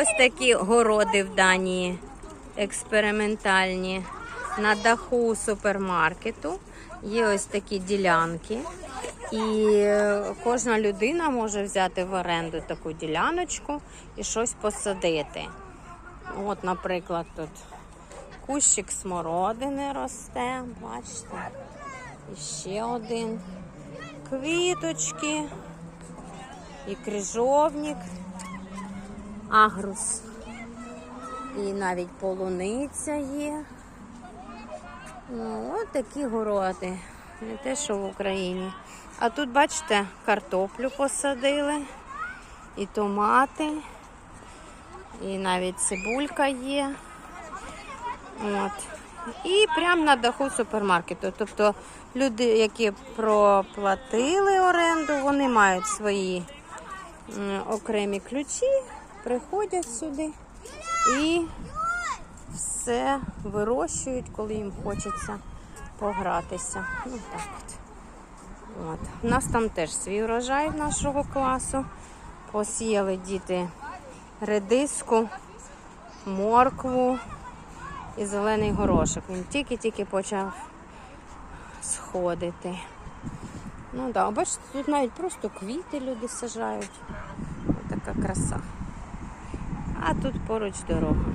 ось такі городи в Данії експериментальні. На даху супермаркету є ось такі ділянки. І кожна людина може взяти в оренду таку діляночку і щось посадити. От, наприклад, тут кущик смородини росте, бачите? І ще один. Квіточки і крижовник, агрус. І навіть полуниця є. Ну, от такі городи. Не те, що в Україні. А тут, бачите, картоплю посадили, і томати, і навіть цибулька є. От. І прямо на даху супермаркету. Тобто люди, які проплатили оренду, вони мають свої окремі ключі, приходять сюди і все вирощують, коли їм хочеться погратися. Ну так от. От. У нас там теж свій урожай нашого класу. Посіяли діти редиску, моркву і зелений горошок. Він тільки-тільки почав сходити. Ну так, да, бачите, тут навіть просто квіти люди сажають. Така краса а тут поруч дорога.